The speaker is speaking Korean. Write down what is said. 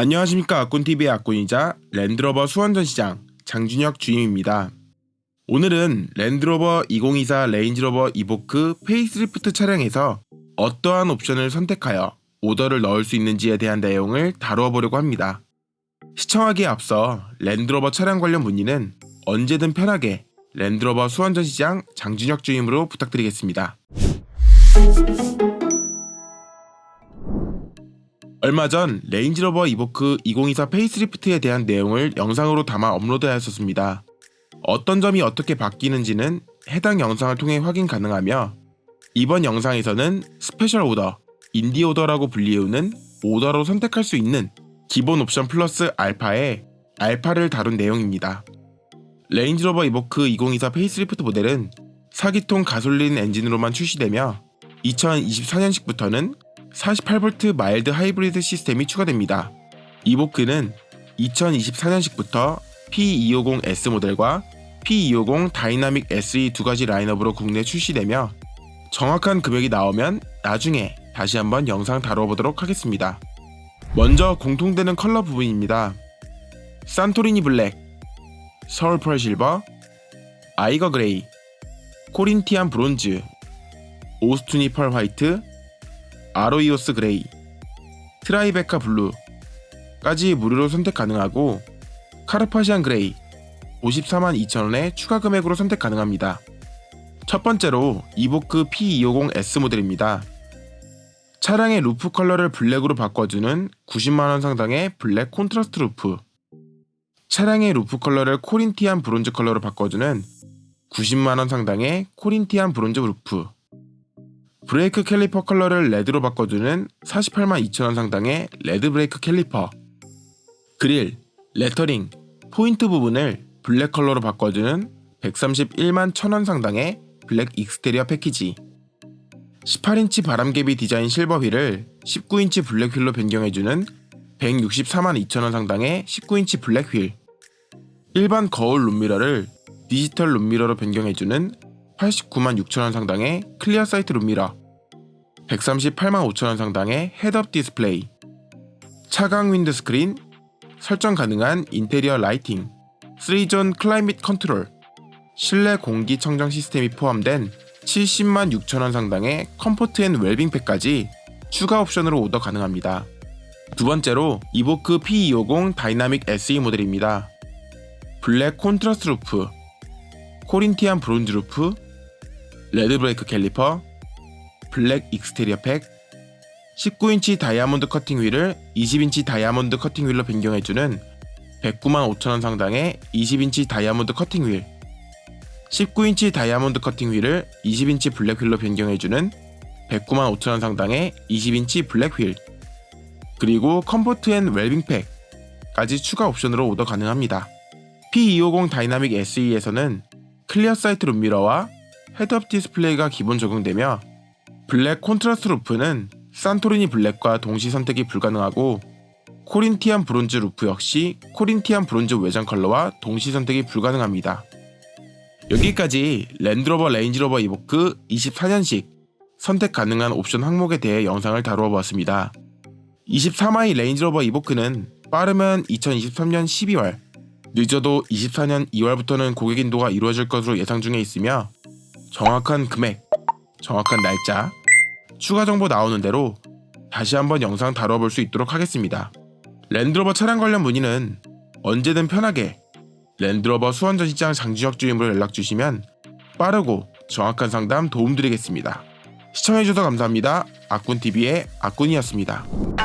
안녕하십니까 아꾼TV의 아꾼이자 랜드로버 수원전 시장 장준혁 주임입니다. 오늘은 랜드로버 2024 레인지로버 이보크 페이스리프트 차량에서 어떠한 옵션을 선택하여 오더를 넣을 수 있는지에 대한 내용을 다루어 보려고 합니다. 시청하기에 앞서 랜드로버 차량 관련 문의는 언제든 편하게 랜드로버 수원전 시장 장준혁 주임으로 부탁드리겠습니다. 얼마 전 레인지로버 이보크 2024 페이스리프트에 대한 내용을 영상으로 담아 업로드하였었습니다. 어떤 점이 어떻게 바뀌는지는 해당 영상을 통해 확인 가능하며 이번 영상에서는 스페셜 오더, 인디 오더라고 불리우는 오더로 선택할 수 있는 기본 옵션 플러스 알파의 알파를 다룬 내용입니다. 레인지로버 이보크 2024 페이스리프트 모델은 4기통 가솔린 엔진으로만 출시되며 2024년식부터는 48V 마일드 하이브리드 시스템이 추가됩니다. 이보크는 2024년식부터 P250S 모델과 P250 다이나믹 SE 두 가지 라인업으로 국내 출시되며 정확한 금액이 나오면 나중에 다시 한번 영상 다뤄보도록 하겠습니다. 먼저 공통되는 컬러 부분입니다. 산토리니 블랙, 서울 펄 실버, 아이거 그레이, 코린티안 브론즈, 오스투니 펄 화이트, 아로이오스 그레이, 트라이베카 블루까지 무료로 선택 가능하고 카르파시안 그레이 54만 2천원에 추가 금액으로 선택 가능합니다. 첫 번째로 이보크 P250S 모델입니다. 차량의 루프 컬러를 블랙으로 바꿔주는 90만원 상당의 블랙 콘트라스트 루프 차량의 루프 컬러를 코린티안 브론즈 컬러로 바꿔주는 90만원 상당의 코린티안 브론즈 루프 브레이크 캘리퍼 컬러를 레드로 바꿔주는 48만 2천원 상당의 레드 브레이크 캘리퍼. 그릴, 레터링, 포인트 부분을 블랙 컬러로 바꿔주는 131만 1천원 상당의 블랙 익스테리어 패키지. 18인치 바람개비 디자인 실버 휠을 19인치 블랙 휠로 변경해주는 164만 2천원 상당의 19인치 블랙 휠. 일반 거울 룸미러를 디지털 룸미러로 변경해주는 89만 6천원 상당의 클리어 사이트 룸미러 138만 5천원 상당의 헤드업 디스플레이 차강 윈드 스크린 설정 가능한 인테리어 라이팅 3존 클라이밋 컨트롤 실내 공기 청정 시스템이 포함된 70만 6천원 상당의 컴포트 앤 웰빙팩까지 추가 옵션으로 오더 가능합니다. 두 번째로 이보크 P250 다이나믹 SE 모델입니다. 블랙 콘트라스트 루프, 코린티안 브론즈 루프, 레드 브레이크 캘리퍼, 블랙 익스테리어 팩, 19인치 다이아몬드 커팅 휠을 20인치 다이아몬드 커팅 휠로 변경해주는 109만 5천원 상당의 20인치 다이아몬드 커팅 휠, 19인치 다이아몬드 커팅 휠을 20인치 블랙 휠로 변경해주는 109만 5천원 상당의 20인치 블랙 휠, 그리고 컴포트 앤 웰빙 팩까지 추가 옵션으로 오더 가능합니다. P250 다이나믹 SE에서는 클리어 사이트 룸미러와 헤드업 디스플레이가 기본 적용되며 블랙 콘트라스트 루프는 산토리니 블랙과 동시 선택이 불가능하고 코린티안 브론즈 루프 역시 코린티안 브론즈 외장 컬러와 동시 선택이 불가능합니다. 여기까지 랜드로버 레인지로버 이보크 24년식 선택 가능한 옵션 항목에 대해 영상을 다루어 보았습니다. 24마이 레인지로버 이보크는 빠르면 2023년 12월, 늦어도 24년 2월부터는 고객 인도가 이루어질 것으로 예상 중에 있으며 정확한 금액, 정확한 날짜, 추가 정보 나오는 대로 다시 한번 영상 다뤄볼 수 있도록 하겠습니다. 랜드로버 차량 관련 문의는 언제든 편하게 랜드로버 수원전시장 장준혁 주임으로 연락 주시면 빠르고 정확한 상담 도움드리겠습니다. 시청해주셔서 감사합니다. 아꾼TV의 아꾼이었습니다.